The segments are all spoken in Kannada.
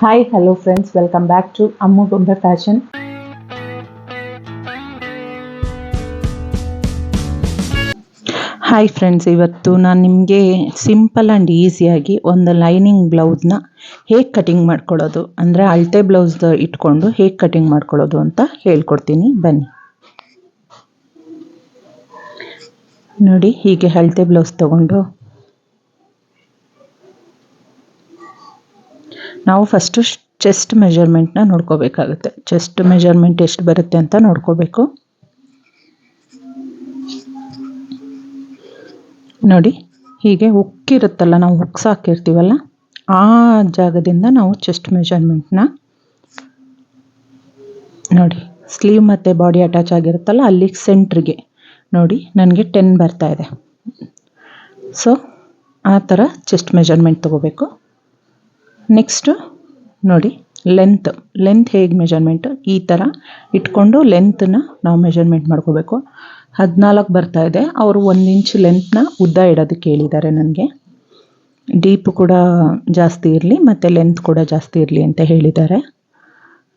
Hi hello friends welcome back to Ammu Gombe fashion hi friends ಇವತ್ತು ನಾನು ನಿಮಗೆ ಸಿಂಪಲ್ ಆ್ಯಂಡ್ ಈಸಿಯಾಗಿ ಒಂದು ಲೈನಿಂಗ್ ಬ್ಲೌಸ್ನ ಹೇಗೆ ಕಟಿಂಗ್ ಮಾಡ್ಕೊಳ್ಳೋದು, ಅಂದರೆ ಅಳತೆ ಬ್ಲೌಸ್ ಇಟ್ಕೊಂಡು ಹೇಗೆ ಕಟಿಂಗ್ ಮಾಡ್ಕೊಳ್ಳೋದು ಅಂತ ಹೇಳ್ಕೊಡ್ತೀನಿ. ಬನ್ನಿ. ನೋಡಿ, ಹೀಗೆ ಅಳತೆ ಬ್ಲೌಸ್ ತಗೊಂಡು ನಾವು ಫಸ್ಟು ಚೆಸ್ಟ್ ಮೆಜರ್ಮೆಂಟ್ನ ನೋಡ್ಕೋಬೇಕಾಗುತ್ತೆ. ಚೆಸ್ಟ್ ಮೆಜರ್ಮೆಂಟ್ ಎಷ್ಟು ಬರುತ್ತೆ ಅಂತ ನೋಡ್ಕೋಬೇಕು. ನೋಡಿ, ಹೀಗೆ ಉಕ್ಕಿರುತ್ತಲ್ಲ ನಾವು ಉಕ್ಸ್ ಹಾಕಿರ್ತೀವಲ್ಲ, ಆ ಜಾಗದಿಂದ ನಾವು ಚೆಸ್ಟ್ ಮೆಜರ್ಮೆಂಟ್ನ ನೋಡಿ ಸ್ಲೀವ್ ಮತ್ತು ಬಾಡಿ ಅಟ್ಯಾಚ್ ಆಗಿರುತ್ತಲ್ಲ, ಅಲ್ಲಿ ಸೆಂಟ್ರಿಗೆ ನೋಡಿ, ನನಗೆ ಟೆನ್ ಬರ್ತಾ ಇದೆ. ಸೊ ಆ ಥರ ಚೆಸ್ಟ್ ಮೆಜರ್ಮೆಂಟ್ ತೊಗೋಬೇಕು. ನೆಕ್ಸ್ಟು ನೋಡಿ ಲೆಂತ್ ಲೆಂತ್ ಹೇಗೆ ಮೆಜರ್ಮೆಂಟು ಈ ಥರ ಇಟ್ಕೊಂಡು ಲೆಂತನ್ನ ನಾವು ಮೆಜರ್ಮೆಂಟ್ ಮಾಡ್ಕೋಬೇಕು. ಹದಿನಾಲ್ಕು ಬರ್ತಾ ಇದೆ. ಅವರು ಒಂದು ಇಂಚ್ ಲೆಂತ್ನ ಉದ್ದ ಇಡೋದಕ್ಕೆ ಹೇಳಿದ್ದಾರೆ ನನಗೆ. ಡೀಪ್ ಕೂಡ ಜಾಸ್ತಿ ಇರಲಿ, ಮತ್ತು ಲೆಂತ್ ಕೂಡ ಜಾಸ್ತಿ ಇರಲಿ ಅಂತ ಹೇಳಿದ್ದಾರೆ.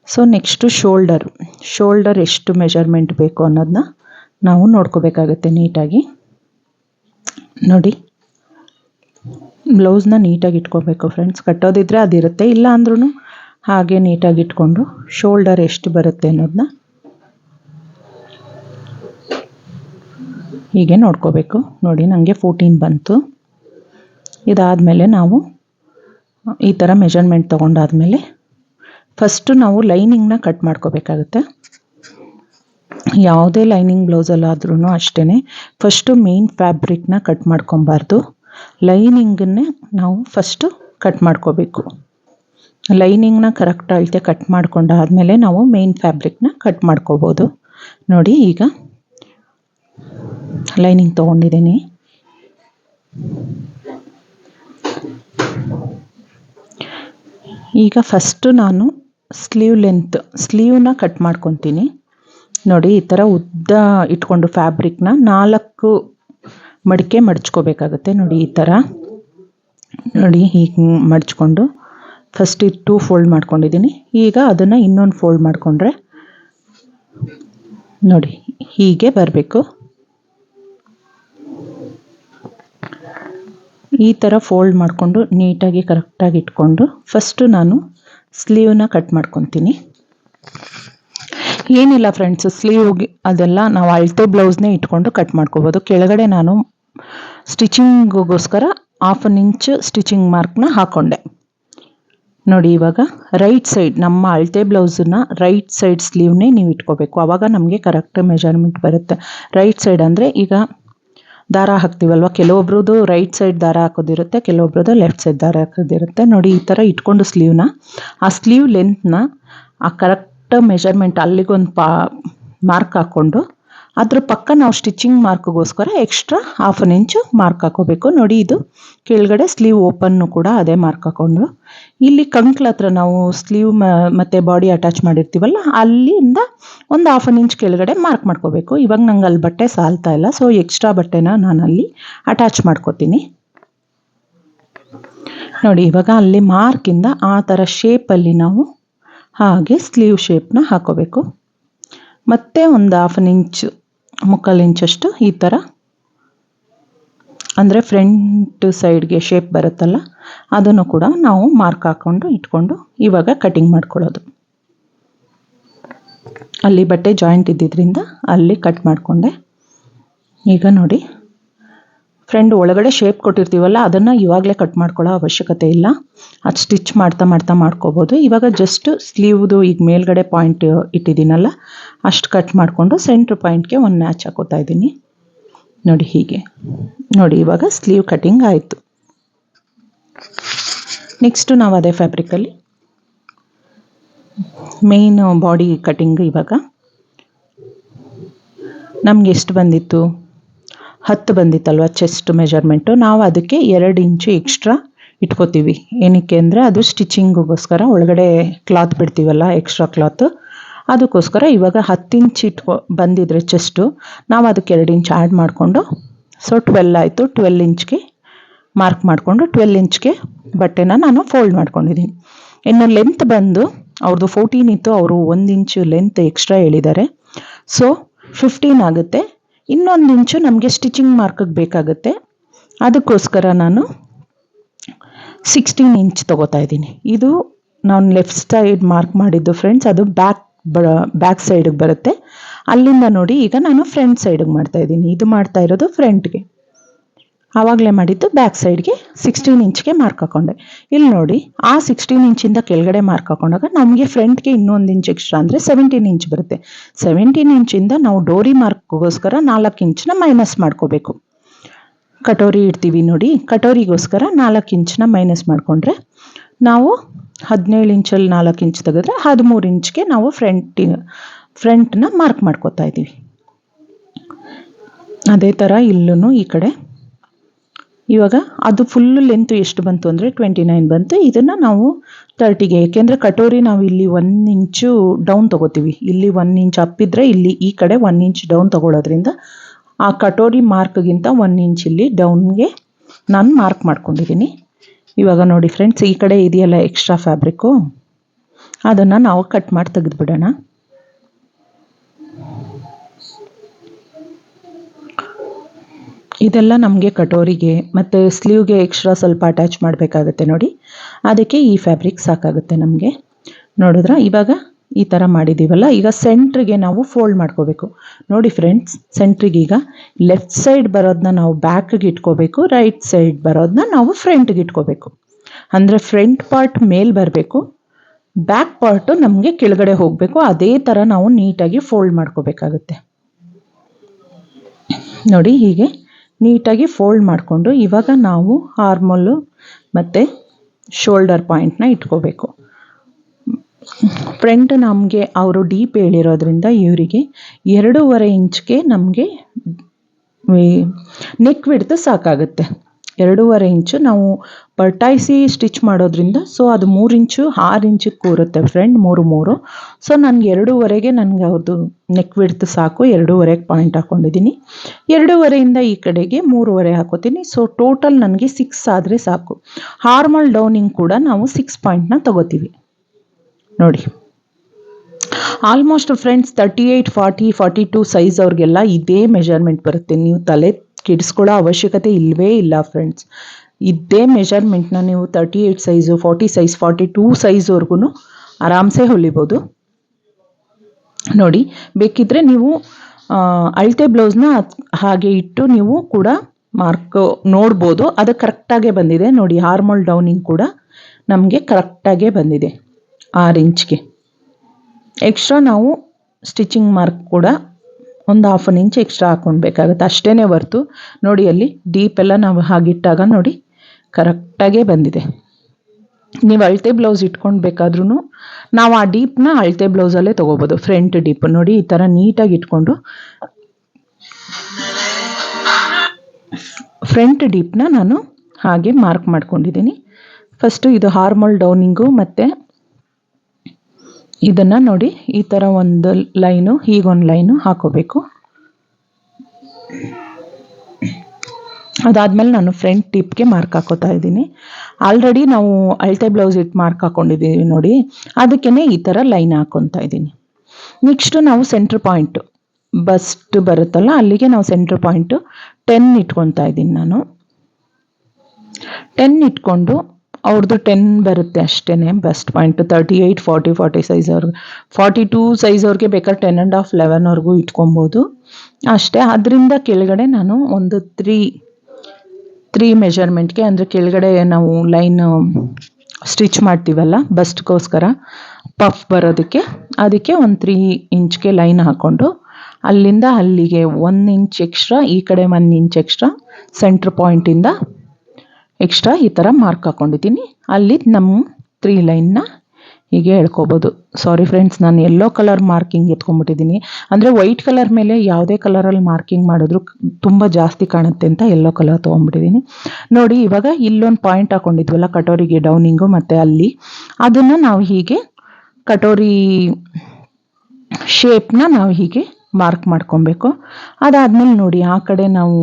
ಸೊ ನೆಕ್ಸ್ಟು ಶೋಲ್ಡರ್ ಶೋಲ್ಡರ್ ಎಷ್ಟು ಮೆಜರ್ಮೆಂಟ್ ಬೇಕು ಅನ್ನೋದನ್ನ ನಾವು ನೋಡ್ಕೋಬೇಕಾಗುತ್ತೆ ನೀಟಾಗಿ. ನೋಡಿ ಬ್ಲೌಸ್ನ ನೀಟಾಗಿ ಇಟ್ಕೋಬೇಕು ಫ್ರೆಂಡ್ಸ್ ಕಟ್ಟೋದಿದ್ರೆ ಅದಿರುತ್ತೆ, ಇಲ್ಲ ಅಂದ್ರೂ ಹಾಗೆ ನೀಟಾಗಿ ಇಟ್ಕೊಂಡು ಶೋಲ್ಡರ್ ಎಷ್ಟು ಬರುತ್ತೆ ಅನ್ನೋದನ್ನ ಹೀಗೆ ನೋಡ್ಕೋಬೇಕು. ನೋಡಿ ನನಗೆ ಫೋರ್ಟೀನ್ ಬಂತು. ಇದಾದಮೇಲೆ ನಾವು ಈ ಥರ ಮೆಜರ್ಮೆಂಟ್ ತೊಗೊಂಡಾದಮೇಲೆ ಫಸ್ಟು ನಾವು ಲೈನಿಂಗ್ನ ಕಟ್ ಮಾಡ್ಕೋಬೇಕಾಗುತ್ತೆ. ಯಾವುದೇ ಲೈನಿಂಗ್ ಬ್ಲೌಸಲ್ಲಾದ್ರೂ ಅಷ್ಟೇ ಫಸ್ಟು ಮೇನ್ ಫ್ಯಾಬ್ರಿಕ್ನ ಕಟ್ ಮಾಡ್ಕೊಬಾರ್ದು. ಲೈನಿಂಗನ್ನೇ ನಾವು ಫಸ್ಟು ಕಟ್ ಮಾಡ್ಕೋಬೇಕು. ಲೈನಿಂಗ್ನ ಕರೆಕ್ಟ್ ಅಳತೆ ಕಟ್ ಮಾಡ್ಕೊಂಡಾದಮೇಲೆ ನಾವು ಮೇನ್ ಫ್ಯಾಬ್ರಿಕ್ನ ಕಟ್ ಮಾಡ್ಕೋಬೋದು. ನೋಡಿ ಈಗ ಲೈನಿಂಗ್ ತೊಗೊಂಡಿದ್ದೀನಿ. ಈಗ ಫಸ್ಟು ನಾನು ಸ್ಲೀವ್ ಲೆಂತ್ ಸ್ಲೀವ್ನ ಕಟ್ ಮಾಡ್ಕೊತೀನಿ. ನೋಡಿ ಈ ಥರ ಉದ್ದ ಇಟ್ಕೊಂಡು ಫ್ಯಾಬ್ರಿಕ್ನ ನಾಲ್ಕು ಮಡಿಕೆ ಮಡಚ್ಕೋಬೇಕಾಗುತ್ತೆ. ನೋಡಿ ಈ ಥರ ನೋಡಿ ಹೀಗೆ ಮಡ್ಚ್ಕೊಂಡು ಫಸ್ಟ್ ಟೂ ಫೋಲ್ಡ್ ಮಾಡ್ಕೊಂಡಿದ್ದೀನಿ ಈಗ ಅದನ್ನು ಇನ್ನೊಂದು ಫೋಲ್ಡ್ ಮಾಡಿಕೊಂಡ್ರೆ ನೋಡಿ ಹೀಗೆ ಬರಬೇಕು. ಈ ಥರ ಫೋಲ್ಡ್ ಮಾಡಿಕೊಂಡು ನೀಟಾಗಿ ಕರೆಕ್ಟಾಗಿ ಇಟ್ಕೊಂಡು ಫಸ್ಟು ನಾನು ಸ್ಲೀವ್ನ ಕಟ್ ಮಾಡ್ಕೊತೀನಿ. ಏನಿಲ್ಲ ಫ್ರೆಂಡ್ಸ್ ಸ್ಲೀವ್ಗೆ ಅದೆಲ್ಲ ನಾವು ಅಳತೆ ಬ್ಲೌಸ್ನೇ ಇಟ್ಕೊಂಡು ಕಟ್ ಮಾಡ್ಕೋಬೋದು. ಕೆಳಗಡೆ ನಾನು ಸ್ಟಿಚಿಂಗಿಗೋಸ್ಕರ ಹಾಫ್ ಅನ್ ಇಂಚ್ ಸ್ಟಿಚಿಂಗ್ ಮಾರ್ಕ್ನ ಹಾಕ್ಕೊಂಡೆ ನೋಡಿ ಇವಾಗ ರೈಟ್ ಸೈಡ್ ನಮ್ಮ ಅಳತೆ ಬ್ಲೌಸನ್ನ ರೈಟ್ ಸೈಡ್ ಸ್ಲೀವ್ನೇ ನೀವು ಇಟ್ಕೋಬೇಕು. ಆವಾಗ ನಮಗೆ ಕರೆಕ್ಟ್ ಮೆಜರ್ಮೆಂಟ್ ಬರುತ್ತೆ. ರೈಟ್ ಸೈಡ್ ಅಂದರೆ ಈಗ ದಾರ ಹಾಕ್ತೀವಲ್ವ? ಕೆಲವೊಬ್ರದ್ದು ರೈಟ್ ಸೈಡ್ ದಾರ ಹಾಕೋದಿರುತ್ತೆ, ಕೆಲವೊಬ್ರದ್ದು ಲೆಫ್ಟ್ ಸೈಡ್ ದಾರ ಹಾಕೋದಿರುತ್ತೆ. ನೋಡಿ ಈ ಥರ ಇಟ್ಕೊಂಡು ಸ್ಲೀವ್ನ ಆ ಸ್ಲೀವ್ ಲೆಂತ್ನ ಆ ಕರೆಕ್ಟ್ ಮೆಜರ್ಮೆಂಟ್ ಅಲ್ಲಿಗೊಂದು ಪಾ ಮಾರ್ಕ್ ಹಾಕ್ಕೊಂಡು ಅದ್ರ ಪಕ್ಕ ನಾವು stitching ಮಾರ್ಕ್ಗೋಸ್ಕರ extra half an inch mark ಹಾಕೋಬೇಕು. ನೋಡಿ ಇದು ಕೆಳಗಡೆ ಸ್ಲೀವ್ ಓಪನ್ನು ಕೂಡ ಅದೇ ಮಾರ್ಕ್ ಹಾಕ್ಕೊಂಡು ಇಲ್ಲಿ ಕಂಕ್ಲ ಹತ್ರ ನಾವು ಸ್ಲೀವ್ ಮತ್ತು ಬಾಡಿ ಅಟ್ಯಾಚ್ ಮಾಡಿರ್ತೀವಲ್ಲ, ಅಲ್ಲಿಂದ ಒಂದು ಹಾಫ್ ಅನ್ ಇಂಚ್ ಕೆಳಗಡೆ ಮಾರ್ಕ್ ಮಾಡ್ಕೋಬೇಕು. ಇವಾಗ ನಂಗೆ ಅಲ್ಲಿ ಬಟ್ಟೆ ಸಾಲ್ತಾ ಇಲ್ಲ ಸೊ ಎಕ್ಸ್ಟ್ರಾ ಬಟ್ಟೆನ ನಾನು ಅಲ್ಲಿ ಅಟ್ಯಾಚ್ ಮಾಡ್ಕೋತೀನಿ. ನೋಡಿ ಇವಾಗ ಅಲ್ಲಿ ಮಾರ್ಕಿಂದ ಆ ಥರ ಶೇಪಲ್ಲಿ ನಾವು ಹಾಗೆ ಸ್ಲೀವ್ ಶೇಪ್ನ ಹಾಕೋಬೇಕು. ಮತ್ತೆ ಒಂದು ಹಾಫ್ ಅನ್ ಇಂಚ್ ಮುಕ್ಕಾಲು ಇಂಚಷ್ಟು ಈ ಥರ ಅಂದರೆ ಫ್ರಂಟ್ ಸೈಡ್ಗೆ ಶೇಪ್ ಬರುತ್ತಲ್ಲ, ಅದನ್ನು ಕೂಡ ನಾವು ಮಾರ್ಕ್ ಹಾಕ್ಕೊಂಡು ಇಟ್ಕೊಂಡು ಇವಾಗ ಕಟಿಂಗ್ ಮಾಡ್ಕೊಳ್ಳೋದು. ಅಲ್ಲಿ ಬಟ್ಟೆ ಜಾಯಿಂಟ್ ಇದ್ದಿದ್ದರಿಂದ ಅಲ್ಲಿ ಕಟ್ ಮಾಡಿಕೊಂಡೆ. ಈಗ ನೋಡಿ. ಫ್ರೆಂಡ್ ಒಳಗಡೆ ಶೇಪ್ ಕೊಟ್ಟಿರ್ತೀವಲ್ಲ, ಅದನ್ನು ಇವಾಗಲೇ ಕಟ್ ಮಾಡ್ಕೊಳ್ಳೋ ಅವಶ್ಯಕತೆ ಇಲ್ಲ. ಅದು ಸ್ಟಿಚ್ ಮಾಡ್ತಾ ಮಾಡ್ತಾ ಮಾಡ್ಕೋಬೋದು. ಇವಾಗ ಜಸ್ಟ್ ಸ್ಲೀವ್ದು ಈಗ ಮೇಲ್ಗಡೆ ಪಾಯಿಂಟ್ ಇಟ್ಟಿದ್ದೀನಲ್ಲ, ಅಷ್ಟು ಕಟ್ ಮಾಡಿಕೊಂಡು ಸೆಂಟ್ರ್ ಪಾಯಿಂಟ್ಗೆ ಒಂದು ನ್ಯಾಚ್ ಹಾಕೋತಾ ಇದ್ದೀನಿ. ನೋಡಿ ಹೀಗೆ. ನೋಡಿ ಇವಾಗ ಸ್ಲೀವ್ ಕಟಿಂಗ್ ಆಯಿತು. ನೆಕ್ಸ್ಟು ನಾವು ಅದೇ ಫ್ಯಾಬ್ರಿಕಲ್ಲಿ ಮೇನ್ ಬಾಡಿ ಕಟಿಂಗ್ ಇವಾಗ. ನಮ್ಗೆ ಎಷ್ಟು ಬಂದಿತ್ತು? ಹತ್ತು ಬಂದಿತ್ತಲ್ವ ಚೆಸ್ಟ್ ಮೆಜರ್ಮೆಂಟು ನಾವು ಅದಕ್ಕೆ ಎರಡು ಇಂಚು ಎಕ್ಸ್ಟ್ರಾ ಇಟ್ಕೋತೀವಿ. ಏನಕ್ಕೆ ಅಂದರೆ ಅದು ಸ್ಟಿಚಿಂಗಿಗೋಸ್ಕರ ಒಳಗಡೆ ಕ್ಲಾತ್ ಬಿಡ್ತೀವಲ್ಲ ಎಕ್ಸ್ಟ್ರಾ ಕ್ಲಾತ್ ಅದಕ್ಕೋಸ್ಕರ ಇವಾಗ ಹತ್ತು ಇಂಚ್ ಇಟ್ಕೊ, ಬಂದಿದ್ರೆ ಚೆಸ್ಟು ನಾವು ಅದಕ್ಕೆ ಎರಡು ಇಂಚ್ ಆ್ಯಡ್ ಮಾಡಿಕೊಂಡು ಸೊ ಟ್ವೆಲ್ ಆಯಿತು ಟ್ವೆಲ್ ಇಂಚ್ಗೆ ಮಾರ್ಕ್ ಮಾಡಿಕೊಂಡು ಟ್ವೆಲ್ ಇಂಚ್ಗೆ ಬಟ್ಟೆನ ನಾನು ಫೋಲ್ಡ್ ಮಾಡ್ಕೊಂಡಿದ್ದೀನಿ. ಇನ್ನು ಲೆಂತ್ ಬಂದು ಅವ್ರದ್ದು ಫೋರ್ಟೀನ್ ಇತ್ತು, ಅವರು ಒಂದು ಇಂಚು ಲೆಂತ್ ಎಕ್ಸ್ಟ್ರಾ ಹೇಳಿದ್ದಾರೆ. ಸೊ ಫಿಫ್ಟೀನ್ ಆಗುತ್ತೆ. ಇನ್ನೊಂದು ಇಂಚು ನಮಗೆ ಸ್ಟಿಚಿಂಗ್ ಮಾರ್ಕಿಗೆ ಬೇಕಾಗುತ್ತೆ. ಅದಕ್ಕೋಸ್ಕರ ನಾನು ಸಿಕ್ಸ್ಟೀನ್ ಇಂಚ್ ತೊಗೋತಾ ಇದ್ದೀನಿ. ಇದು ನಾನು ಲೆಫ್ಟ್ ಸೈಡ್ ಮಾರ್ಕ್ ಮಾಡಿದ್ದು ಫ್ರೆಂಡ್ಸ್ ಅದು ಬ್ಯಾಕ್ ಬ್ಯಾಕ್ ಸೈಡಿಗೆ ಬರುತ್ತೆ. ಅಲ್ಲಿಂದ ನೋಡಿ ಈಗ ನಾನು ಫ್ರಂಟ್ ಸೈಡಿಗೆ ಮಾಡ್ತಾ ಇದ್ದೀನಿ. ಇದು ಮಾಡ್ತಾ ಇರೋದು ಫ್ರಂಟ್ಗೆ ಆವಾಗಲೇ ಮಾಡಿದ್ದು ಬ್ಯಾಕ್ ಸೈಡ್ಗೆ ಸಿಕ್ಸ್ಟೀನ್ ಇಂಚ್ಗೆ ಮಾರ್ಕ್ ಹಾಕೊಂಡೆ. ಇಲ್ಲಿ ನೋಡಿ, ಆ ಸಿಕ್ಸ್ಟೀನ್ ಇಂಚಿಂದ ಕೆಳಗಡೆ ಮಾರ್ಕ್ ಹಾಕೊಂಡಾಗ ನಮಗೆ ಫ್ರಂಟ್ಗೆ ಇನ್ನೊಂದು ಇಂಚ್ ಎಕ್ಸ್ಟ್ರಾ ಅಂದರೆ ಸೆವೆಂಟೀನ್ ಇಂಚ್ ಬರುತ್ತೆ. ಸೆವೆಂಟೀನ್ ಇಂಚಿಂದ ನಾವು ಡೋರಿ ಮಾರ್ಕ್ಗೋಸ್ಕರ ನಾಲ್ಕು ಇಂಚನ್ನ ಮೈನಸ್ ಮಾಡ್ಕೋಬೇಕು. ಕಟೋರಿ ಇಡ್ತೀವಿ ನೋಡಿ, ಕಟೋರಿಗೋಸ್ಕರ ನಾಲ್ಕು ಇಂಚನ್ನ ಮೈನಸ್ ಮಾಡಿಕೊಂಡ್ರೆ ನಾವು ಹದಿನೇಳು ಇಂಚಲ್ಲಿ ನಾಲ್ಕು ಇಂಚ್ ತೆಗೆದ್ರೆ ಹದಿಮೂರು ಇಂಚ್ಗೆ ನಾವು ಫ್ರಂಟಿ ಫ್ರಂಟ್ನ ಮಾರ್ಕ್ ಮಾಡ್ಕೋತಾ ಇದ್ದೀವಿ. ಅದೇ ಥರ ಇಲ್ಲೂ ಈ ಕಡೆ ಇವಾಗ ಅದು ಫುಲ್ ಲೆಂತ್ ಎಷ್ಟು ಬಂತು ಅಂದರೆ ಟ್ವೆಂಟಿ ನೈನ್ ಬಂತು. ಇದನ್ನು ನಾವು ತರ್ಟಿಗೆ ಏಕೆಂದರೆ ಕಟೋರಿ ನಾವು ಇಲ್ಲಿ ಒನ್ ಇಂಚು ಡೌನ್ ತೊಗೋತೀವಿ. ಇಲ್ಲಿ ಒನ್ ಇಂಚ್ ಅಪ್ಪಿದ್ರೆ ಇಲ್ಲಿ ಈ ಕಡೆ ಒನ್ ಇಂಚ್ ಡೌನ್ ತೊಗೊಳೋದ್ರಿಂದ ಆ ಕಟೋರಿ ಮಾರ್ಕ್ಗಿಂತ ಒನ್ ಇಂಚ್ ಇಲ್ಲಿ ಡೌನ್ಗೆ ನಾನು ಮಾರ್ಕ್ ಮಾಡ್ಕೊಂಡಿದ್ದೀನಿ ಇವಾಗ ನೋಡಿ ಫ್ರೆಂಡ್ಸ್ ಈ ಕಡೆ ಇದೆಯಲ್ಲ ಎಕ್ಸ್ಟ್ರಾ ಫ್ಯಾಬ್ರಿಕ್ಕು ಅದನ್ನು ನಾವು ಕಟ್ ಮಾಡಿ ತೆಗೆದುಬಿಡೋಣ. ಇದೆಲ್ಲ ನಮಗೆ ಕಟೋರಿಗೆ ಮತ್ತು ಸ್ಲೀವ್ಗೆ ಎಕ್ಸ್ಟ್ರಾ ಸ್ವಲ್ಪ ಅಟ್ಯಾಚ್ ಮಾಡಬೇಕಾಗುತ್ತೆ ನೋಡಿ. ಅದಕ್ಕೆ ಈ ಫ್ಯಾಬ್ರಿಕ್ ಸಾಕಾಗುತ್ತೆ ನಮಗೆ. ನೋಡಿದ್ರ? ಇವಾಗ ಈ ಥರ ಮಾಡಿದ್ದೀವಲ್ಲ ಈಗ ಸೆಂಟ್ರಿಗೆ ನಾವು ಫೋಲ್ಡ್ ಮಾಡ್ಕೋಬೇಕು. ನೋಡಿ ಫ್ರೆಂಡ್ಸ್ ಸೆಂಟ್ರಿಗೆ ಈಗ ಲೆಫ್ಟ್ ಸೈಡ್ ಬರೋದನ್ನ ನಾವು ಬ್ಯಾಕ್ಗೆ ಇಟ್ಕೋಬೇಕು ರೈಟ್ ಸೈಡ್ ಬರೋದನ್ನ ನಾವು ಫ್ರಂಟ್ಗೆ ಇಟ್ಕೋಬೇಕು. ಅಂದರೆ ಫ್ರಂಟ್ ಪಾರ್ಟ್ ಮೇಲ್ ಬರಬೇಕು ಬ್ಯಾಕ್ ಪಾರ್ಟು ನಮಗೆ ಕೆಳಗಡೆ ಹೋಗಬೇಕು, ಅದೇ ಥರ ನಾವು ನೀಟಾಗಿ ಫೋಲ್ಡ್ ಮಾಡ್ಕೋಬೇಕಾಗುತ್ತೆ. ನೋಡಿ ಹೀಗೆ. ನೀಟಾಗಿ ಫೋಲ್ಡ್ ಮಾಡಿಕೊಂಡು ಇವಾಗ ನಾವು ಆರ್ಮಲ್ಲು ಮತ್ತು ಶೋಲ್ಡರ್ ಪಾಯಿಂಟ್ನ ಇಟ್ಕೋಬೇಕು. ಫ್ರಂಟ್ ನಮಗೆ ಅವರು ಡೀಪ್ ಹೇಳಿರೋದ್ರಿಂದ ಇವರಿಗೆ ಎರಡೂವರೆ ಇಂಚ್ಗೆ ನಮಗೆ ನೆಕ್ ಬಿಡ್ತು ಸಾಕಾಗುತ್ತೆ. ಎರಡೂವರೆ ಇಂಚು ನಾವು ಪಟಾಯಿಸಿ ಸ್ಟಿಚ್ ಮಾಡೋದ್ರಿಂದ ಸೊ ಅದು ಮೂರು ಇಂಚು, ಆರು ಇಂಚಿಗೆ ಕೂರುತ್ತೆ ಫ್ರೆಂಡ್ ಮೂರು ಮೂರು. ಸೊ ನನಗೆ ಎರಡೂವರೆಗೆ ನನಗೆ ಅವ್ರದ್ದು ನೆಕ್ ಬಿಡ್ತು ಸಾಕು ಎರಡೂವರೆಗೆ ಪಾಯಿಂಟ್ ಹಾಕ್ಕೊಂಡಿದ್ದೀನಿ ಎರಡೂವರೆಯಿಂದ ಈ ಕಡೆಗೆ ಮೂರುವರೆ ಹಾಕೋತೀನಿ ಸೊ ಟೋಟಲ್ ನನಗೆ ಸಿಕ್ಸ್ ಆದರೆ ಸಾಕು. ಹಾರ್ಮಲ್ ಡೌನಿಂಗ್ ಕೂಡ ನಾವು ಸಿಕ್ಸ್ ಪಾಯಿಂಟ್ನ ತಗೋತೀವಿ. ನೋಡಿ. Almost friends thirty eight forty forty two size ಅವ್ರಿಗೆಲ್ಲ ಇದೇ ಮೆಜರ್ಮೆಂಟ್ ಬರುತ್ತೆ. ನೀವು ತಲೆ ಕೆಡಿಸ್ಕೊಳ್ಳೋ ಅವಶ್ಯಕತೆ ಇಲ್ಲವೇ ಇಲ್ಲ ಫ್ರೆಂಡ್ಸ್. ಇದೇ ಮೆಜರ್ಮೆಂಟ್ನ ನೀವು thirty eight size forty size forty two ಸೈಜ್ವರೆಗೂ ಆರಾಮ್ಸೆ ಹೊಲಿಬೋದು. ನೋಡಿ, ಬೇಕಿದ್ರೆ ನೀವು ಅಳತೆ ಬ್ಲೌಸ್ನ ಹಾಗೆ ಇಟ್ಟು ನೀವು ಕೂಡ ಮಾರ್ಕ್ ನೋಡ್ಬೋದು. ಅದು ಕರೆಕ್ಟಾಗೇ ಬಂದಿದೆ. ನೋಡಿ, ಹಾರ್ಮೋಲ್ ಡೌನಿಂಗ್ ಕೂಡ ನಮಗೆ ಕರೆಕ್ಟಾಗೇ ಬಂದಿದೆ ಆರು ಇಂಚ್ಗೆ ಎಕ್ಸ್ಟ್ರಾ ನಾವು ಸ್ಟಿಚಿಂಗ್ ಮಾರ್ಕ್ ಕೂಡ ಒಂದು ಹಾಫ್ ಅನ್ ಇಂಚ್ ಎಕ್ಸ್ಟ್ರಾ ಹಾಕ್ಕೊಳ್ಬೇಕಾಗುತ್ತೆ ಅಷ್ಟೇ ಹೊರ್ತು ನೋಡಿ ಅಲ್ಲಿ ಡೀಪ್ ಎಲ್ಲ ನಾವು ಹಾಗಿಟ್ಟಾಗ ನೋಡಿ ಕರೆಕ್ಟಾಗೇ ಬಂದಿದೆ. ನೀವು ಅಳತೆ ಬ್ಲೌಸ್ ಇಟ್ಕೊಂಡು ಬೇಕಾದ್ರೂ ನಾವು ಆ ಡೀಪ್ನ ಅಳತೆ ಬ್ಲೌಸಲ್ಲೇ ತೊಗೋಬೋದು. ಫ್ರಂಟ್ ಡೀಪ್ ನೋಡಿ ಈ ಥರ ನೀಟಾಗಿ ಇಟ್ಕೊಂಡು ಫ್ರಂಟ್ ಡೀಪ್ನ ನಾನು ಹಾಗೆ ಮಾರ್ಕ್ ಮಾಡ್ಕೊಂಡಿದ್ದೀನಿ. ಫಸ್ಟು ಇದು ಹಾರ್ಮಲ್ ಡೌನಿಂಗು ಮತ್ತು ಇದನ್ನು ನೋಡಿ ಈ ಥರ ಒಂದು ಲೈನು, ಹೀಗೊಂದು ಲೈನು ಹಾಕೋಬೇಕು. ಅದಾದಮೇಲೆ ನಾನು ಫ್ರಂಟ್ ಟಿಪ್ಗೆ ಮಾರ್ಕ್ ಹಾಕೋತಾ ಇದ್ದೀನಿ. ಆಲ್ರೆಡಿ ನಾವು ಅಳತೆ ಬ್ಲೌಸ್ ಇಟ್ಟು ಮಾರ್ಕ್ ಹಾಕ್ಕೊಂಡಿದ್ದೀವಿ ನೋಡಿ. ಅದಕ್ಕೇ ಈ ಥರ ಲೈನ್ ಹಾಕೊತಾ ಇದ್ದೀನಿ. ನೆಕ್ಸ್ಟು ನಾವು ಸೆಂಟ್ರ್ ಪಾಯಿಂಟು, ಬಸ್ಟ್ ಬರುತ್ತಲ್ಲ, ಅಲ್ಲಿಗೆ ನಾವು ಸೆಂಟ್ರ್ ಪಾಯಿಂಟು ಟೆನ್ ಇಟ್ಕೊತಾ ಇದ್ದೀನಿ ನಾನು. ಟೆನ್ ಇಟ್ಕೊಂಡು ಅವ್ರದ್ದು ಟೆನ್ ಬರುತ್ತೆ ಅಷ್ಟೇ best point thirty eight forty forty size ಅವ್ರಿಗೆ. ಫಾರ್ಟಿ ಟೂ ಸೈಜ್ ಅವ್ರಿಗೆ ಬೇಕಾದ್ರೆ ಟೆನ್ ಆ್ಯಂಡ್ ಹಾಫ್ ಲೆವೆನ್ವರೆಗೂ ಇಟ್ಕೊಬೋದು. ಅಷ್ಟೇ, ಅದರಿಂದ ಕೆಳಗಡೆ ನಾನು ಒಂದು ತ್ರೀ ತ್ರೀ ಮೆಜರ್ಮೆಂಟ್ಗೆ ಅಂದರೆ ಕೆಳಗಡೆ ನಾವು ಲೈನ್ ಸ್ಟಿಚ್ ಮಾಡ್ತೀವಲ್ಲ ಬಸ್ಟ್ಗೋಸ್ಕರ ಪಫ್ ಬರೋದಕ್ಕೆ, ಅದಕ್ಕೆ ಒಂದು ತ್ರೀ ಇಂಚ್ಗೆ ಲೈನ್ ಹಾಕ್ಕೊಂಡು ಅಲ್ಲಿಂದ ಅಲ್ಲಿಗೆ ಒನ್ ಇಂಚ್ ಎಕ್ಸ್ಟ್ರಾ ಈ ಕಡೆ ಒನ್ ಇಂಚ್ ಎಕ್ಸ್ಟ್ರಾ ಸೆಂಟ್ರ್ ಪಾಯಿಂಟಿಂದ ಎಕ್ಸ್ಟ್ರಾ ಈ ಥರ ಮಾರ್ಕ್ ಹಾಕ್ಕೊಂಡಿದ್ದೀನಿ ಅಲ್ಲಿ ನಮ್ಮ ತ್ರೀ ಲೈನ್ನ ಹೀಗೆ ಹೇಳ್ಕೊಬೋದು ಸಾರಿ ಫ್ರೆಂಡ್ಸ್ ನಾನು ಎಲ್ಲೋ ಕಲರ್ ಮಾರ್ಕಿಂಗ್ ಎತ್ಕೊಂಡ್ಬಿಟ್ಟಿದ್ದೀನಿ. ಅಂದರೆ ವೈಟ್ ಕಲರ್ ಮೇಲೆ ಯಾವುದೇ ಕಲರಲ್ಲಿ ಮಾರ್ಕಿಂಗ್ ಮಾಡಿದ್ರು ತುಂಬ ಜಾಸ್ತಿ ಕಾಣುತ್ತೆ ಅಂತ ಎಲ್ಲೋ ಕಲರ್ ತೊಗೊಂಡ್ಬಿಟ್ಟಿದ್ದೀನಿ. ನೋಡಿ, ಇವಾಗ ಇಲ್ಲೊಂದು ಪಾಯಿಂಟ್ ಹಾಕ್ಕೊಂಡಿದ್ವಲ್ಲ ಕಟೋರಿಗೆ ಡೌನಿಂಗು ಮತ್ತು ಅಲ್ಲಿ. ಅದನ್ನು ನಾವು ಹೀಗೆ ಕಟೋರಿ ಶೇಪ್ನ ನಾವು ಹೀಗೆ ಮಾರ್ಕ್ ಮಾಡ್ಕೊಬೇಕು. ಅದಾದಮೇಲೆ ನೋಡಿ, ಆ ಕಡೆ ನಾವು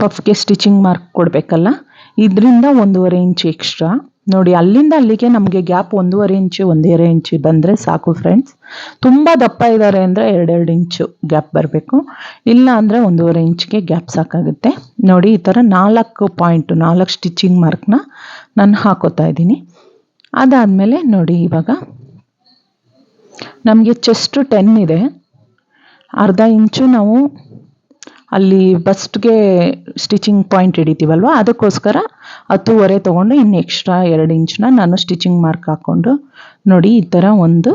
ಪಫ್ಗೆ ಸ್ಟಿಚಿಂಗ್ ಮಾರ್ಕ್ ಕೊಡಬೇಕಲ್ಲ? ಇದರಿಂದ ಒಂದೂವರೆ ಇಂಚು ಎಕ್ಸ್ಟ್ರಾ ನೋಡಿ, ಅಲ್ಲಿಂದ ಅಲ್ಲಿಗೆ ನಮಗೆ ಗ್ಯಾಪ್ ಒಂದೂವರೆ ಇಂಚು ಒಂದೂವರೆ ಇಂಚು ಬಂದರೆ ಸಾಕು ಫ್ರೆಂಡ್ಸ್ ತುಂಬ ದಪ್ಪ ಇದ್ದಾರೆ ಅಂದರೆ ಎರಡೆರಡು ಇಂಚು ಗ್ಯಾಪ್ ಬರಬೇಕು. ಇಲ್ಲ ಅಂದರೆ ಒಂದೂವರೆ ಇಂಚ್ಗೆ ಗ್ಯಾಪ್ ಸಾಕಾಗುತ್ತೆ. ನೋಡಿ, ಈ ಥರ ನಾಲ್ಕು ಪಾಯಿಂಟು ನಾಲ್ಕು ಸ್ಟಿಚಿಂಗ್ ಮಾರ್ಕ್ನ ನಾನು ಹಾಕೋತಾ ಇದ್ದೀನಿ. ಅದಾದಮೇಲೆ ನೋಡಿ, ಇವಾಗ ನಮಗೆ ಚೆಸ್ಟು ಟೆನ್ ಇದೆ. ಅರ್ಧ ಇಂಚು ನಾವು ಅಲ್ಲಿ ಬಸ್ಟ್ಗೆ ಸ್ಟಿಚಿಂಗ್ ಪಾಯಿಂಟ್ ಹಿಡಿತೀವಲ್ವ? ಅದಕ್ಕೋಸ್ಕರ ಹತ್ತುವರೆ ತೊಗೊಂಡು ಇನ್ನು ಎಕ್ಸ್ಟ್ರಾ ಎರಡು ಇಂಚನ್ನ ನಾನು ಸ್ಟಿಚಿಂಗ್ ಮಾರ್ಕ್ ಹಾಕ್ಕೊಂಡು ನೋಡಿ, ಈ ಥರ ಒಂದು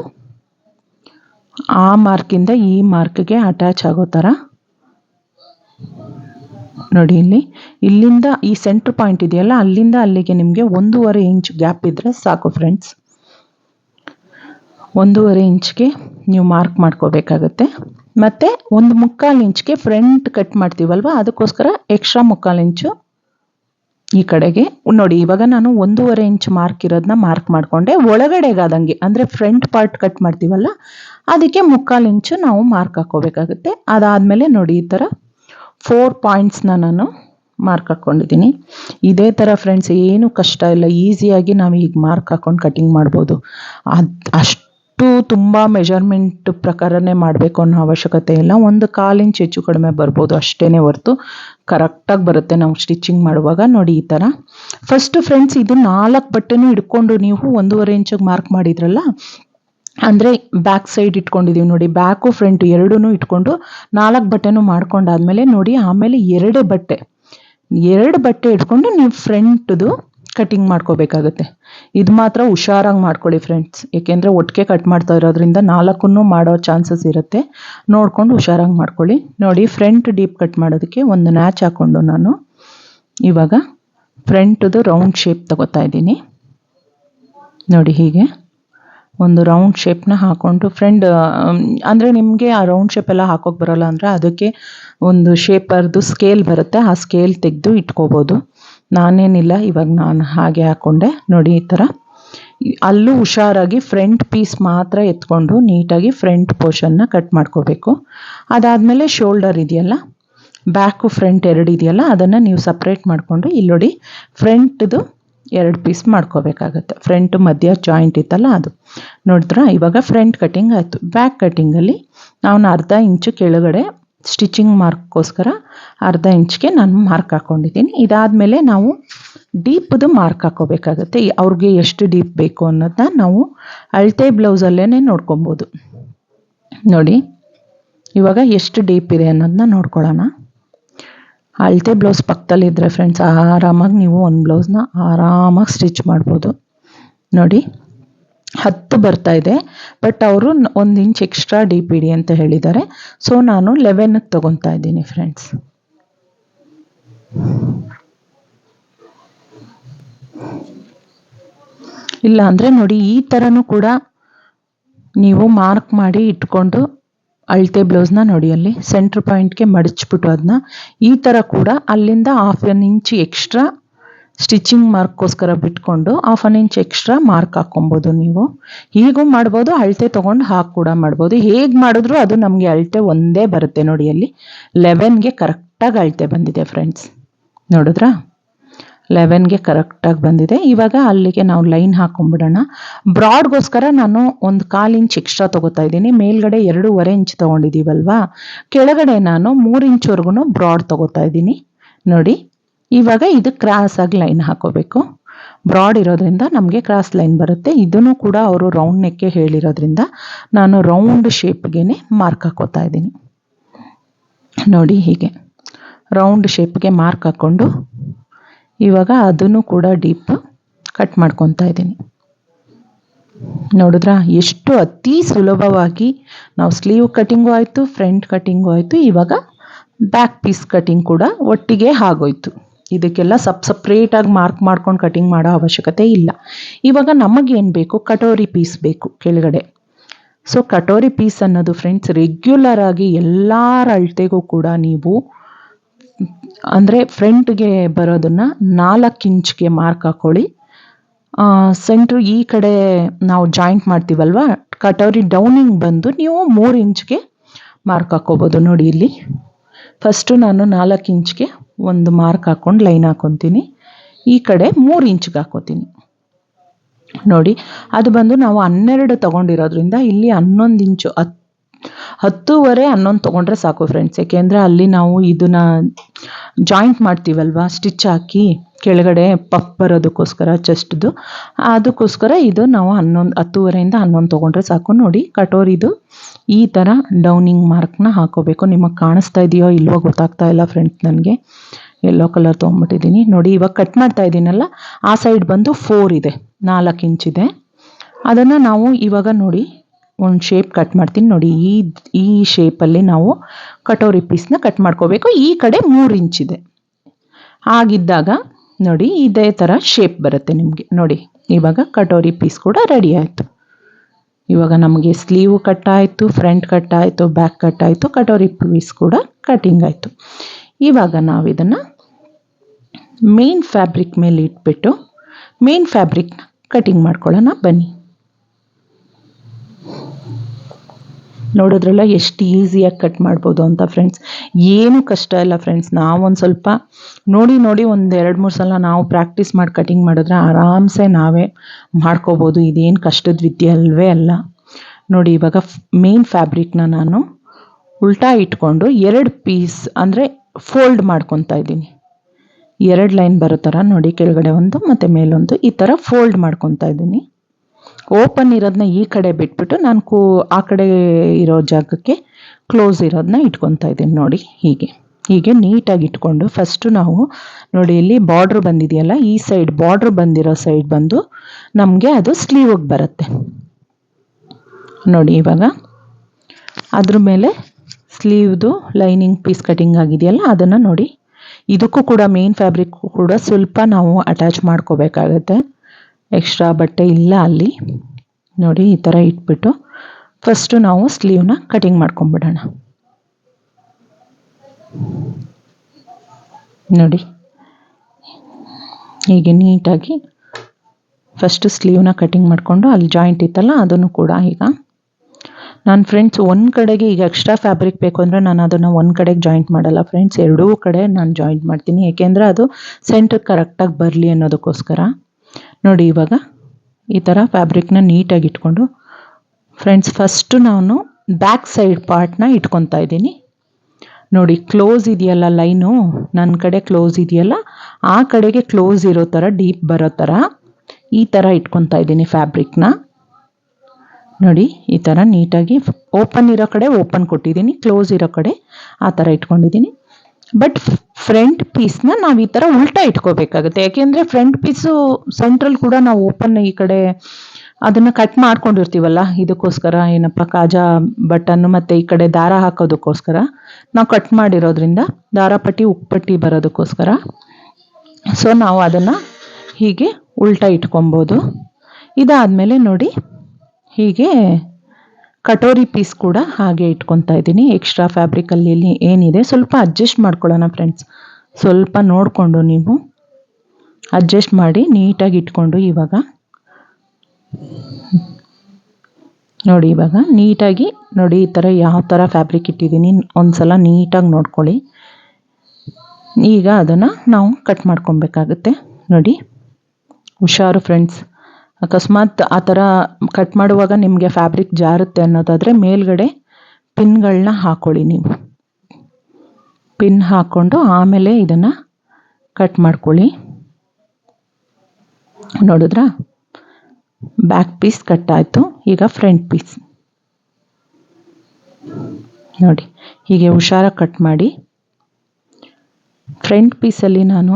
ಆ ಮಾರ್ಕಿಂದ ಈ ಮಾರ್ಕ್ಗೆ ಅಟ್ಯಾಚ್ ಆಗೋ ಥರ. ನೋಡಿ ಇಲ್ಲಿ, ಇಲ್ಲಿಂದ ಈ ಸೆಂಟ್ರ್ ಪಾಯಿಂಟ್ ಇದೆಯಲ್ಲ, ಅಲ್ಲಿಂದ ಅಲ್ಲಿಗೆ ನಿಮಗೆ ಒಂದೂವರೆ ಇಂಚ್ ಗ್ಯಾಪ್ ಇದ್ದರೆ ಸಾಕು ಫ್ರೆಂಡ್ಸ್ ಒಂದೂವರೆ ಇಂಚ್ಗೆ ನೀವು ಮಾರ್ಕ್ ಮಾಡ್ಕೋಬೇಕಾಗತ್ತೆ. ಮತ್ತು ಒಂದು ಮುಕ್ಕಾಲು ಇಂಚ್ಗೆ ಫ್ರಂಟ್ ಕಟ್ ಮಾಡ್ತೀವಲ್ವ? ಅದಕ್ಕೋಸ್ಕರ ಎಕ್ಸ್ಟ್ರಾ ಮುಕ್ಕಾಲು ಇಂಚು ಈ ಕಡೆಗೆ. ನೋಡಿ, ಇವಾಗ ನಾನು ಒಂದೂವರೆ ಇಂಚ್ ಮಾರ್ಕ್ ಇರೋದನ್ನ ಮಾರ್ಕ್ ಮಾಡಿಕೊಂಡೆ. ಒಳಗಡೆಗಾದಂಗೆ, ಅಂದರೆ ಫ್ರಂಟ್ ಪಾರ್ಟ್ ಕಟ್ ಮಾಡ್ತೀವಲ್ಲ, ಅದಕ್ಕೆ ಮುಕ್ಕಾಲು ಇಂಚು ನಾವು ಮಾರ್ಕ್ ಹಾಕೋಬೇಕಾಗುತ್ತೆ ಅದಾದಮೇಲೆ ನೋಡಿ, ಈ ಥರ ಫೋರ್ ಪಾಯಿಂಟ್ಸ್ನ ನಾನು ಮಾರ್ಕ್ ಹಾಕ್ಕೊಂಡಿದ್ದೀನಿ. ಇದೇ ಥರ ಫ್ರೆಂಡ್ಸ್, ಏನು ಕಷ್ಟ ಇಲ್ಲ. ಈಸಿಯಾಗಿ ನಾವು ಈಗ ಮಾರ್ಕ್ ಹಾಕ್ಕೊಂಡು ಕಟಿಂಗ್ ಮಾಡ್ಬೋದು. ಅದು ಅಷ್ಟು ತುಂಬ ಮೆಜರ್ಮೆಂಟ್ ಪ್ರಕಾರನೇ ಮಾಡಬೇಕು ಅನ್ನೋ ಅವಶ್ಯಕತೆ ಇಲ್ಲ. ಒಂದು ಕಾಲು ಇಂಚ್ ಹೆಚ್ಚು ಕಡಿಮೆ ಬರ್ಬೋದು ಅಷ್ಟೇ ಹೊರ್ತು. ಕರೆಕ್ಟಾಗಿ ಬರುತ್ತೆ ನಾವು ಸ್ಟಿಚಿಂಗ್ ಮಾಡುವಾಗ. ನೋಡಿ ಈ ಥರ ಫಸ್ಟು ಫ್ರೆಂಡ್ಸ್ ಇದು ನಾಲ್ಕು ಬಟ್ಟೆನೂ ಇಟ್ಕೊಂಡು ನೀವು ಒಂದೂವರೆ ಇಂಚಿಗೆ ಮಾರ್ಕ್ ಮಾಡಿದ್ರಲ್ಲ, ಅಂದರೆ ಬ್ಯಾಕ್ ಸೈಡ್ ಇಟ್ಕೊಂಡಿದ್ದೀವಿ ನೋಡಿ. ಬ್ಯಾಕು ಫ್ರಂಟು ಎರಡೂ ಇಟ್ಕೊಂಡು ನಾಲ್ಕು ಬಟ್ಟೆನೂ ಮಾಡ್ಕೊಂಡಾದ್ಮೇಲೆ ನೋಡಿ, ಆಮೇಲೆ ಎರಡೇ ಬಟ್ಟೆ. ಎರಡು ಬಟ್ಟೆ ಇಟ್ಕೊಂಡು ನೀವು ಫ್ರಂಟ್ದು ಕಟಿಂಗ್ ಮಾಡ್ಕೋಬೇಕಾಗತ್ತೆ. ಇದು ಮಾತ್ರ ಹುಷಾರಾಗಿ ಮಾಡ್ಕೊಳ್ಳಿ ಫ್ರೆಂಡ್ಸ್ ಏಕೆಂದರೆ ಒಟ್ಟಿಗೆ ಕಟ್ ಮಾಡ್ತಾ ಇರೋದ್ರಿಂದ ನಾಲ್ಕನ್ನು ಮಾಡೋ ಚಾನ್ಸಸ್ ಇರುತ್ತೆ. ನೋಡ್ಕೊಂಡು ಹುಷಾರಾಗಿ ಮಾಡ್ಕೊಳ್ಳಿ. ನೋಡಿ ಫ್ರಂಟ್ ಡೀಪ್ ಕಟ್ ಮಾಡೋದಕ್ಕೆ ಒಂದು ನ್ಯಾಚ್ ಹಾಕ್ಕೊಂಡು ನಾನು ಇವಾಗ ಫ್ರಂಟ್ದು ರೌಂಡ್ ಶೇಪ್ ತಗೋತಾ ಇದ್ದೀನಿ. ನೋಡಿ ಹೀಗೆ. ಒಂದು ರೌಂಡ್ ಶೇಪ್ನ ಹಾಕ್ಕೊಂಡು ಫ್ರೆಂಡ್ ಅಂದರೆ ನಿಮಗೆ ಆ ರೌಂಡ್ ಶೇಪ್ ಎಲ್ಲ ಹಾಕೋಕೆ ಬರೋಲ್ಲ ಅಂದರೆ ಅದಕ್ಕೆ ಒಂದು ಶೇಪರ್ದು ಸ್ಕೇಲ್ ಬರುತ್ತೆ. ಆ ಸ್ಕೇಲ್ ತೆಗೆದು ಇಟ್ಕೋಬೋದು. ನಾನೇನಿಲ್ಲ, ಇವಾಗ ನಾನು ಹಾಗೆ ಹಾಕ್ಕೊಂಡೆ ನೋಡಿ, ಈ ಥರ. ಅಲ್ಲೂ ಹುಷಾರಾಗಿ ಫ್ರಂಟ್ ಪೀಸ್ ಮಾತ್ರ ಎತ್ಕೊಂಡು ನೀಟಾಗಿ ಫ್ರಂಟ್ ಪೋರ್ಷನ್ನ ಕಟ್ ಮಾಡ್ಕೋಬೇಕು. ಅದಾದಮೇಲೆ ಶೋಲ್ಡರ್ ಇದೆಯಲ್ಲ, ಬ್ಯಾಕು ಫ್ರಂಟ್ ಎರಡು ಇದೆಯಲ್ಲ, ಅದನ್ನು ನೀವು ಸಪ್ರೇಟ್ ಮಾಡಿಕೊಂಡು ಇಲ್ಲಿ ನೋಡಿ, ಫ್ರಂಟ್ದು ಎರಡು ಪೀಸ್ ಮಾಡ್ಕೋಬೇಕಾಗತ್ತೆ. ಫ್ರಂಟ್ ಮಧ್ಯ ಜಾಯಿಂಟ್ ಇತ್ತಲ್ಲ ಅದು. ನೋಡಿದ್ರ ಇವಾಗ ಫ್ರಂಟ್ ಕಟಿಂಗ್ ಆಯಿತು. ಬ್ಯಾಕ್ ಕಟಿಂಗಲ್ಲಿ ನಾವು ಅರ್ಧ ಇಂಚು ಕೆಳಗಡೆ ಸ್ಟಿಚಿಂಗ್ ಮಾರ್ಕ್ಗೋಸ್ಕರ ಅರ್ಧ ಇಂಚ್ಗೆ ನಾನು ಮಾರ್ಕ್ ಹಾಕ್ಕೊಂಡಿದ್ದೀನಿ ಇದಾದಮೇಲೆ ನಾವು ಡೀಪ್ದು ಮಾರ್ಕ್ ಹಾಕೋಬೇಕಾಗತ್ತೆ. ಅವ್ರಿಗೆ ಎಷ್ಟು ಡೀಪ್ ಬೇಕು ಅನ್ನೋದನ್ನ ನಾವು ಅಳತೆ ಬ್ಲೌಸಲ್ಲೇ ನೋಡ್ಕೊಬೋದು. ನೋಡಿ, ಇವಾಗ ಎಷ್ಟು ಡೀಪ್ ಇದೆ ಅನ್ನೋದನ್ನ ನೋಡ್ಕೊಳ್ಳೋಣ. ಅಳತೆ ಬ್ಲೌಸ್ ಪಕ್ಕದಲ್ಲಿದ್ದರೆ ಫ್ರೆಂಡ್ಸ್ ಆರಾಮಾಗಿ ನೀವು ಒಂದು ಬ್ಲೌಸ್ನ ಆರಾಮಾಗಿ ಸ್ಟಿಚ್ ಮಾಡ್ಬೋದು. ನೋಡಿ. ಹತ್ತು ಬರ್ತಾ ಇದೆ ಬಟ್ ಅವರು ಒಂದು inch extra D P D ಅಂತ ಹೇಳಿದ್ದಾರೆ. ಸೊ ನಾನು ಲೆವೆನ್ಗೆ ತಗೊತಾ ಇದ್ದೀನಿ ಫ್ರೆಂಡ್ಸ್ ಇಲ್ಲ ಅಂದರೆ ನೋಡಿ, ಈ ಥರನೂ ಕೂಡ ನೀವು ಮಾರ್ಕ್ ಮಾಡಿ ಇಟ್ಕೊಂಡು ಅಳತೆ ಬ್ಲೌಸ್ನ ನೋಡಿ ಅಲ್ಲಿ ಸೆಂಟ್ರ್ ಪಾಯಿಂಟ್ಗೆ ಮಡಚ್ಬಿಟ್ಟು ಅದನ್ನ ಈ ಥರ ಕೂಡ ಅಲ್ಲಿಂದ half an inch extra stitching ಮಾರ್ಕ್ಗೋಸ್ಕರ ಬಿಟ್ಕೊಂಡು half an inch extra mark ಹಾಕ್ಕೊಬೋದು ನೀವು. ಹೀಗೂ ಮಾಡ್ಬೋದು, ಅಳತೆ ತೊಗೊಂಡು ಹಾಕಿ ಕೂಡ ಮಾಡ್ಬೋದು. ಹೇಗೆ ಮಾಡಿದ್ರು ಅದು ನಮಗೆ ಅಳತೆ ಒಂದೇ ಬರುತ್ತೆ ನೋಡಿ ಅಲ್ಲಿ. ಲೆವೆನ್ಗೆ ಕರೆಕ್ಟಾಗಿ ಅಳತೆ ಬಂದಿದೆ ಫ್ರೆಂಡ್ಸ್ ನೋಡಿದ್ರಾ? ಲೆವೆನ್ಗೆ ಕರೆಕ್ಟಾಗಿ ಬಂದಿದೆ. ಇವಾಗ ಅಲ್ಲಿಗೆ ನಾವು ಲೈನ್ ಹಾಕೊಂಡ್ಬಿಡೋಣ. ಬ್ರಾಡ್ಗೋಸ್ಕರ ನಾನು ಒಂದು ಕಾಲು ಇಂಚ್ ಎಕ್ಸ್ಟ್ರಾ ತೊಗೋತಾ ಇದ್ದೀನಿ. ಮೇಲ್ಗಡೆ ಎರಡೂವರೆ ಇಂಚ್ ತೊಗೊಂಡಿದ್ದೀವಲ್ವಾ ಕೆಳಗಡೆ ನಾನು ಮೂರು ಇಂಚ್ವರೆಗೂ ಬ್ರಾಡ್ ತೊಗೋತಾ ಇದ್ದೀನಿ. ನೋಡಿ ಇವಾಗ ಇದು ಕ್ರಾಸಾಗಿ ಲೈನ್ ಹಾಕೋಬೇಕು. ಬ್ರಾಡ್ ಇರೋದ್ರಿಂದ ನಮಗೆ ಕ್ರಾಸ್ ಲೈನ್ ಬರುತ್ತೆ. ಇದನ್ನು ಕೂಡ ಅವರು ರೌಂಡ್ ನೆಕ್ಕೆ ಹೇಳಿರೋದ್ರಿಂದ ನಾನು ರೌಂಡ್ ಶೇಪ್ಗೆ ಮಾರ್ಕ್ ಹಾಕೋತಾ ಇದ್ದೀನಿ. ನೋಡಿ ಹೀಗೆ. ರೌಂಡ್ ಶೇಪ್ಗೆ ಮಾರ್ಕ್ ಹಾಕ್ಕೊಂಡು ಇವಾಗ ಅದನ್ನು ಕೂಡ ಡೀಪ್ ಕಟ್ ಮಾಡ್ಕೊತಾ ಇದ್ದೀನಿ. ನೋಡಿದ್ರಾ? ಎಷ್ಟು ಅತಿ ಸುಲಭವಾಗಿ ನಾವು ಸ್ಲೀವ್ ಕಟಿಂಗು ಆಯಿತು ಫ್ರಂಟ್ ಕಟಿಂಗು ಆಯಿತು, ಇವಾಗ ಬ್ಯಾಕ್ ಪೀಸ್ ಕಟಿಂಗ್ ಕೂಡ ಒಟ್ಟಿಗೆ ಆಗೋಯ್ತು. ಇದಕ್ಕೆಲ್ಲ ಸಪ್ ಸಪ್ರೇಟಾಗಿ ಮಾರ್ಕ್ ಮಾಡ್ಕೊಂಡು ಕಟಿಂಗ್ ಮಾಡೋ ಅವಶ್ಯಕತೆ ಇಲ್ಲ. ಇವಾಗ ನಮಗೇನು ಬೇಕು? ಕಟೋರಿ ಪೀಸ್ ಬೇಕು ಕೆಳಗಡೆ. ಸೊ ಕಟೋರಿ ಪೀಸ್ ಅನ್ನೋದು ಫ್ರೆಂಡ್ಸ್ ರೆಗ್ಯುಲರ್ ಆಗಿ ಎಲ್ಲರ ಅಳತೆಗೂ ಕೂಡ ನೀವು ಅಂದರೆ ಫ್ರಂಟ್ಗೆ ಬರೋದನ್ನು ನಾಲ್ಕು ಇಂಚ್ಗೆ ಮಾರ್ಕ್ ಹಾಕ್ಕೊಳ್ಳಿ ಸೆಂಟ್ರ್ ಈ ಕಡೆ ನಾವು ಜಾಯಿಂಟ್ ಮಾಡ್ತೀವಲ್ವ? ಕಟೋರಿ ಡೌನಿಂಗ್ ಬಂದು ನೀವು ಮೂರು ಇಂಚ್ಗೆ ಮಾರ್ಕ್ ಹಾಕ್ಕೋಬೋದು ನೋಡಿ ಇಲ್ಲಿ. ಫಸ್ಟು ನಾನು ನಾಲ್ಕು ಇಂಚ್ಗೆ ಒಂದು ಮಾರ್ಕ್ ಹಾಕ್ಕೊಂಡು ಲೈನ್ ಹಾಕ್ಕೊತೀನಿ ಈ ಕಡೆ ಮೂರು ಇಂಚ್ಗೆ ಹಾಕೋತೀನಿ. ನೋಡಿ, ಅದು ಬಂದು ನಾವು ಹನ್ನೆರಡು ತಗೊಂಡಿರೋದ್ರಿಂದ ಇಲ್ಲಿ ಹನ್ನೊಂದು ಇಂಚು ಹತ್ತು ಹತ್ತೂವರೆ ಹನ್ನೊಂದು ತೊಗೊಂಡ್ರೆ ಸಾಕು ಫ್ರೆಂಡ್ಸ್ ಏಕೆಂದರೆ ಅಲ್ಲಿ ನಾವು ಇದನ್ನ ಜಾಯಿಂಟ್ ಮಾಡ್ತೀವಲ್ವಾ ಸ್ಟಿಚ್ ಹಾಕಿ ಕೆಳಗಡೆ ಪಫ್ ಬರೋದಕ್ಕೋಸ್ಕರ ಚೆಸ್ಟ್ದು ಅದಕ್ಕೋಸ್ಕರ ಇದು ನಾವು ಹನ್ನೊಂದು, ಹತ್ತೂವರೆಯಿಂದ ಹನ್ನೊಂದು ತೊಗೊಂಡ್ರೆ ಸಾಕು. ನೋಡಿ, ಕಟೋರಿದು ಈ ಥರ ಡೌನಿಂಗ್ ಮಾರ್ಕ್ನ ಹಾಕೋಬೇಕು. ನಿಮಗೆ ಕಾಣಿಸ್ತಾ ಇದೆಯೋ ಇಲ್ವೋ ಗೊತ್ತಾಗ್ತಾ ಇಲ್ಲ ಫ್ರೆಂಡ್ಸ್ ನನಗೆ. ಎಲ್ಲೋ ಕಲರ್ ತೊಗೊಂಬಿಟ್ಟಿದ್ದೀನಿ. ನೋಡಿ, ಇವಾಗ ಕಟ್ ಮಾಡ್ತಾ ಇದ್ದೀನಲ್ಲ, ಆ ಸೈಡ್ ಬಂದು ಫೋರ್ ಇದೆ. ನಾಲ್ಕು ಇಂಚಿದೆ ಅದನ್ನು ನಾವು ಇವಾಗ ನೋಡಿ, ಒಂದು ಶೇಪ್ ಕಟ್ ಮಾಡ್ತೀನಿ. ನೋಡಿ, ಈ ಈ ಶೇಪಲ್ಲಿ ನಾವು ಕಟೋರಿ ಪೀಸ್ನ ಕಟ್ ಮಾಡ್ಕೋಬೇಕು. ಈ ಕಡೆ ಮೂರು ಇಂಚಿದೆ ಆಗಿದ್ದಾಗ, ನೋಡಿ, ಇದೇ ಥರ ಶೇಪ್ ಬರುತ್ತೆ ನಿಮಗೆ. ನೋಡಿ, ಇವಾಗ ಕಟೋರಿ ಪೀಸ್ ಕೂಡ ರೆಡಿ ಆಯಿತು. ಇವಾಗ ನಮಗೆ ಸ್ಲೀವ್ ಕಟ್ ಆಯಿತು ಫ್ರಂಟ್ ಕಟ್ ಆಯಿತು ಬ್ಯಾಕ್ ಕಟ್ ಆಯಿತು ಕಟೋರಿ ಪೀಸ್ ಕೂಡ ಕಟಿಂಗ್ ಆಯಿತು. ಇವಾಗ ನಾವು ಇದನ್ನು ಮೇನ್ ಫ್ಯಾಬ್ರಿಕ್ ಮೇಲೆ ಇಟ್ಬಿಟ್ಟು ಮೇನ್ ಫ್ಯಾಬ್ರಿಕ್ನ ಕಟಿಂಗ್ ಮಾಡ್ಕೊಳ್ಳೋಣ ಬನ್ನಿ. ನೋಡಿದ್ರಲ್ಲ ಎಷ್ಟು ಈಸಿಯಾಗಿ ಕಟ್ ಮಾಡ್ಬೋದು ಅಂತ ಫ್ರೆಂಡ್ಸ್ ಏನು ಕಷ್ಟ ಇಲ್ಲ ಫ್ರೆಂಡ್ಸ್ ನಾವೊಂದು ಸ್ವಲ್ಪ ನೋಡಿ ನೋಡಿ ಒಂದು ಎರಡು, ಮೂರು ಸಲ ನಾವು ಪ್ರಾಕ್ಟೀಸ್ ಮಾಡಿ ಕಟಿಂಗ್ ಮಾಡಿದ್ರೆ ಆರಾಮ್ಸೆ ನಾವೇ ಮಾಡ್ಕೋಬೋದು. ಇದೇನು ಕಷ್ಟದ ವಿದ್ಯೆ ಅಲ್ವೇ ಅಲ್ಲ. ನೋಡಿ, ಇವಾಗ ಮೇನ್ ಫ್ಯಾಬ್ರಿಕ್ನ ನಾನು ಉಲ್ಟಾ ಇಟ್ಕೊಂಡು ಎರಡು ಪೀಸ್ ಅಂದರೆ ಫೋಲ್ಡ್ ಮಾಡ್ಕೊತಾ ಇದ್ದೀನಿ. ಎರಡು ಲೈನ್ ಬರೋ ಥರ ನೋಡಿ, ಕೆಳಗಡೆ ಒಂದು ಮತ್ತು ಮೇಲೊಂದು ಈ ಥರ ಫೋಲ್ಡ್ ಮಾಡ್ಕೊತಾ ಇದ್ದೀನಿ. ಓಪನ್ ಇರೋದನ್ನ ಈ ಕಡೆ ಬಿಟ್ಬಿಟ್ಟು ನಾನು ಕೂ, ಆ ಕಡೆ ಇರೋ ಜಾಗಕ್ಕೆ ಕ್ಲೋಸ್ ಇರೋದನ್ನ ಇಟ್ಕೊತಾ ಇದ್ದೀನಿ ನೋಡಿ, ಹೀಗೆ. ಹೀಗೆ ನೀಟಾಗಿ ಇಟ್ಕೊಂಡು ಫಸ್ಟು ನಾವು ನೋಡಿ ಇಲ್ಲಿ ಬಾರ್ಡ್ರ್ ಬಂದಿದೆಯಲ್ಲ, ಈ ಸೈಡ್ ಬಾರ್ಡ್ರ್ ಬಂದಿರೋ ಸೈಡ್ ಬಂದು ನಮಗೆ ಅದು ಸ್ಲೀವಿಗೆ ಬರುತ್ತೆ. ನೋಡಿ ಇವಾಗ, ಅದ್ರ ಮೇಲೆ ಸ್ಲೀವ್ದು ಲೈನಿಂಗ್ ಪೀಸ್ ಕಟಿಂಗ್ ಆಗಿದೆಯಲ್ಲ, ಅದನ್ನು ನೋಡಿ. ಇದಕ್ಕೂ ಕೂಡ ಮೇನ್ ಫ್ಯಾಬ್ರಿಕ್ ಕೂಡ ಸ್ವಲ್ಪ ನಾವು ಅಟ್ಯಾಚ್ ಮಾಡ್ಕೋಬೇಕಾಗತ್ತೆ. ಎಕ್ಸ್ಟ್ರಾ ಬಟ್ಟೆ ಇಲ್ಲ ಅಲ್ಲಿ. ನೋಡಿ, ಈ ಥರ ಇಟ್ಬಿಟ್ಟು ಫಸ್ಟು ನಾವು ಸ್ಲೀವ್ನ ಕಟಿಂಗ್ ಮಾಡ್ಕೊಂಬಿಡೋಣ. ನೋಡಿ. ಹೀಗೆ ನೀಟಾಗಿ ಫಸ್ಟು ಸ್ಲೀವ್ನ ಕಟಿಂಗ್ ಮಾಡಿಕೊಂಡು ಅಲ್ಲಿ ಜಾಯಿಂಟ್ ಇತ್ತಲ್ಲ, ಅದನ್ನು ಕೂಡ ಈಗ ನಾನು ಫ್ರೆಂಡ್ಸ್ ಒಂದು ಕಡೆಗೆ ಈಗ ಎಕ್ಸ್ಟ್ರಾ ಫ್ಯಾಬ್ರಿಕ್ ಬೇಕು ಅಂದರೆ ನಾನು ಅದನ್ನು ಒಂದು ಕಡೆಗೆ ಜಾಯಿಂಟ್ ಮಾಡಲ್ಲ ಫ್ರೆಂಡ್ಸ್ ಎರಡೂ ಕಡೆ ನಾನು ಜಾಯಿಂಟ್ ಮಾಡ್ತೀನಿ. ಏಕೆಂದರೆ ಅದು ಸೆಂಟರ್ ಕರೆಕ್ಟಾಗಿ ಬರಲಿ ಅನ್ನೋದಕ್ಕೋಸ್ಕರ. ನೋಡಿ ಇವಾಗ ಈ ಥರ ಫ್ಯಾಬ್ರಿಕ್ನ ನೀಟಾಗಿ ಇಟ್ಕೊಂಡು ಫ್ರೆಂಡ್ಸ್ ಫಸ್ಟು ನಾನು ಬ್ಯಾಕ್ ಸೈಡ್ ಪಾರ್ಟ್ನ ಇಟ್ಕೊತಾ ಇದ್ದೀನಿ. ನೋಡಿ ಕ್ಲೋಸ್ ಇದೆಯಲ್ಲ ಲೈನು ನನ್ನ ಕಡೆ ಕ್ಲೋಸ್ ಇದೆಯಲ್ಲ, ಆ ಕಡೆಗೆ ಕ್ಲೋಸ್ ಇರೋ ಥರ ಡೀಪ್ ಬರೋ ಥರ ಈ ಥರ ಇಟ್ಕೊತಾ ಇದ್ದೀನಿ ಫ್ಯಾಬ್ರಿಕ್ನ ನೋಡಿ, ಈ ಥರ ನೀಟಾಗಿ ಓಪನ್ ಇರೋ ಕಡೆ ಓಪನ್ ಕೊಟ್ಟಿದ್ದೀನಿ ಕ್ಲೋಸ್ ಇರೋ ಕಡೆ ಆ ಥರ ಇಟ್ಕೊಂಡಿದ್ದೀನಿ. ಬಟ್ ಫ್ರಂಟ್ ಪೀಸ್ನ ನಾವು ಈ ಥರ ಉಲ್ಟಾ ಇಟ್ಕೋಬೇಕಾಗುತ್ತೆ. ಯಾಕೆಂದರೆ ಫ್ರಂಟ್ ಪೀಸು ಸೆಂಟ್ರಲ್ ಕೂಡ ನಾವು ಓಪನ್ ಈ ಕಡೆ ಅದನ್ನು ಕಟ್ ಮಾಡ್ಕೊಂಡಿರ್ತೀವಲ್ಲ, ಇದಕ್ಕೋಸ್ಕರ ಏನಪ್ಪ ಕಾಜಾ ಬಟನ್ನು ಮತ್ತು ಈ ಕಡೆ ದಾರ ಹಾಕೋದಕ್ಕೋಸ್ಕರ ನಾವು ಕಟ್ ಮಾಡಿರೋದ್ರಿಂದ ದಾರ ಪಟ್ಟಿ ಉಪ್ಪಟ್ಟಿ ಬರೋದಕ್ಕೋಸ್ಕರ. ಸೊ ನಾವು ಅದನ್ನು ಹೀಗೆ ಉಲ್ಟಾ ಇಟ್ಕೊಬೋದು. ಇದಾದಮೇಲೆ ನೋಡಿ ಹೀಗೆ ಕಟೋರಿ ಪೀಸ್ ಕೂಡ ಹಾಗೆ ಇಟ್ಕೊತಾ ಇದ್ದೀನಿ. ಎಕ್ಸ್ಟ್ರಾ ಫ್ಯಾಬ್ರಿಕಲ್ಲಿ ಏನಿದೆ, ಸ್ವಲ್ಪ ಅಡ್ಜಸ್ಟ್ ಮಾಡ್ಕೊಳ್ಳೋಣ ಫ್ರೆಂಡ್ಸ್ ಸ್ವಲ್ಪ ನೋಡಿಕೊಂಡು ನೀವು. ಅಡ್ಜಸ್ಟ್ ಮಾಡಿ ನೀಟಾಗಿ ಇಟ್ಕೊಂಡು ಇವಾಗ. ನೋಡಿ ಇವಾಗ ನೀಟಾಗಿ, ನೋಡಿ ಈ ಥರ ಯಾವ ಥರ ಫ್ಯಾಬ್ರಿಕ್ ಇಟ್ಟಿದ್ದೀನಿ. ಒಂದು ಸಲ ನೀಟಾಗಿ ನೋಡ್ಕೊಳ್ಳಿ. ಈಗ ಅದನ್ನು ನಾವು ಕಟ್ ಮಾಡ್ಕೊಬೇಕಾಗುತ್ತೆ. ನೋಡಿ, ಹುಷಾರು ಫ್ರೆಂಡ್ಸ್ ಅಕಸ್ಮಾತ್ ಆ ಥರ ಕಟ್ ಮಾಡುವಾಗ ನಿಮಗೆ ಫ್ಯಾಬ್ರಿಕ್ ಜಾರುತ್ತೆ ಅನ್ನೋದಾದರೆ ಮೇಲ್ಗಡೆ ಪಿನ್ಗಳನ್ನ ಹಾಕ್ಕೊಳ್ಳಿ ನೀವು. ಪಿನ್ ಹಾಕ್ಕೊಂಡು ಆಮೇಲೆ ಇದನ್ನು ಕಟ್ ಮಾಡ್ಕೊಳ್ಳಿ. ನೋಡಿದ್ರಾ? ಬ್ಯಾಕ್ ಪೀಸ್ ಕಟ್ ಆಯಿತು. ಈಗ ಫ್ರಂಟ್ ಪೀಸ್ ನೋಡಿ, ಹೀಗೆ ಹುಷಾರಾಗಿ ಕಟ್ ಮಾಡಿ. ಫ್ರಂಟ್ ಪೀಸಲ್ಲಿ ನಾನು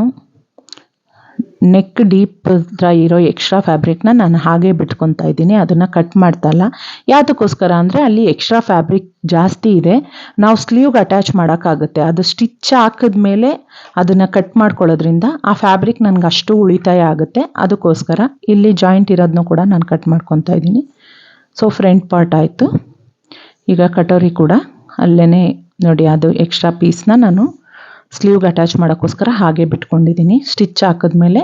ನೆಕ್ ಡೀಪ್ ಹತ್ರ ಇರೋ ಎಕ್ಸ್ಟ್ರಾ ಫ್ಯಾಬ್ರಿಕ್ನ ನಾನು ಹಾಗೆ ಬಿಟ್ಕೊತಾ ಇದ್ದೀನಿ. ಅದನ್ನು ಕಟ್ ಮಾಡ್ತಾ ಇಲ್ಲ. ಯಾವುದಕ್ಕೋಸ್ಕರ ಅಂದರೆ ಅಲ್ಲಿ ಎಕ್ಸ್ಟ್ರಾ ಫ್ಯಾಬ್ರಿಕ್ ಜಾಸ್ತಿ ಇದೆ. ನಾವು ಸ್ಲೀವ್ಗೆ ಅಟ್ಯಾಚ್ ಮಾಡೋಕ್ಕಾಗುತ್ತೆ. ಅದು ಸ್ಟಿಚ್ ಹಾಕಿದ ಮೇಲೆ ಅದನ್ನು ಕಟ್ ಮಾಡ್ಕೊಳ್ಳೋದ್ರಿಂದ ಆ ಫ್ಯಾಬ್ರಿಕ್ ನನಗೆ ಅಷ್ಟು ಉಳಿತಾಯ ಆಗುತ್ತೆ. ಅದಕ್ಕೋಸ್ಕರ ಇಲ್ಲಿ ಜಾಯಿಂಟ್ ಇರೋದನ್ನು ಕೂಡ ನಾನು ಕಟ್ ಮಾಡ್ಕೊತಾ ಇದ್ದೀನಿ. ಸೊ ಫ್ರಂಟ್ ಪಾರ್ಟ್ ಆಯಿತು. ಈಗ ಕಟೋರಿ ಕೂಡ ಅಲ್ಲೇ ನೋಡಿ, ಅದು ಎಕ್ಸ್ಟ್ರಾ ಪೀಸ್ನ ನಾನು ಸ್ಲೀವ್ಗೆ ಅಟ್ಯಾಚ್ ಮಾಡೋಕ್ಕೋಸ್ಕರ ಹಾಗೆ ಬಿಟ್ಕೊಂಡಿದ್ದೀನಿ. ಸ್ಟಿಚ್ ಹಾಕಿದ್ಮೇಲೆ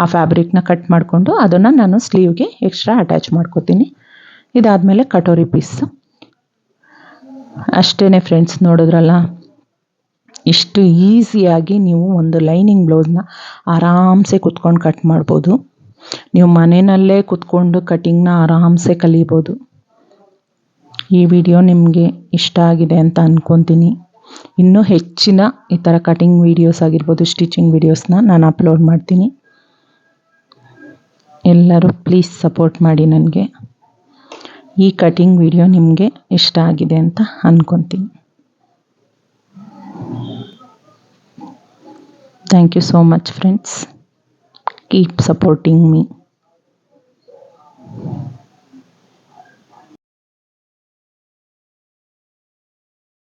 ಆ ಫ್ಯಾಬ್ರಿಕ್ನ ಕಟ್ ಮಾಡಿಕೊಂಡು ಅದನ್ನು ನಾನು ಸ್ಲೀವ್ಗೆ ಎಕ್ಸ್ಟ್ರಾ ಅಟ್ಯಾಚ್ ಮಾಡ್ಕೋತೀನಿ. ಇದಾದಮೇಲೆ ಕಟೋರಿ ಪೀಸ್ ಅಷ್ಟೇ ಫ್ರೆಂಡ್ಸ್ ನೋಡಿದ್ರಲ್ಲ? ಇಷ್ಟು ಈಸಿಯಾಗಿ ನೀವು ಒಂದು ಲೈನಿಂಗ್ ಬ್ಲೌಸ್ನ ಆರಾಮ್ಸೆ ಕುತ್ಕೊಂಡು ಕಟ್ ಮಾಡ್ಬೋದು. ನೀವು ಮನೆಯಲ್ಲೇ ಕುತ್ಕೊಂಡು ಕಟಿಂಗ್ನ ಆರಾಮ್ಸೆ ಕಲಿಬೋದು. ಈ ವಿಡಿಯೋ ನಿಮಗೆ ಇಷ್ಟ ಆಗಿದೆ ಅಂತ ಅಂದ್ಕೊತೀನಿ ಇನ್ನೂ ಹೆಚ್ಚಿನ ಈ ಥರ ಕಟಿಂಗ್ ವೀಡಿಯೋಸ್ ಆಗಿರ್ಬೋದು ಸ್ಟಿಚಿಂಗ್ ವೀಡಿಯೋಸ್ನ ನಾನು ಅಪ್ಲೋಡ್ ಮಾಡ್ತೀನಿ. ಎಲ್ಲರೂ ಪ್ಲೀಸ್ ಸಪೋರ್ಟ್ ಮಾಡಿ ನನಗೆ. ಈ ಕಟಿಂಗ್ ವಿಡಿಯೋ ನಿಮಗೆ ಇಷ್ಟ ಆಗಿದೆ ಅಂತ ಅಂದ್ಕೊತೀನಿ thank you so much friends keep supporting me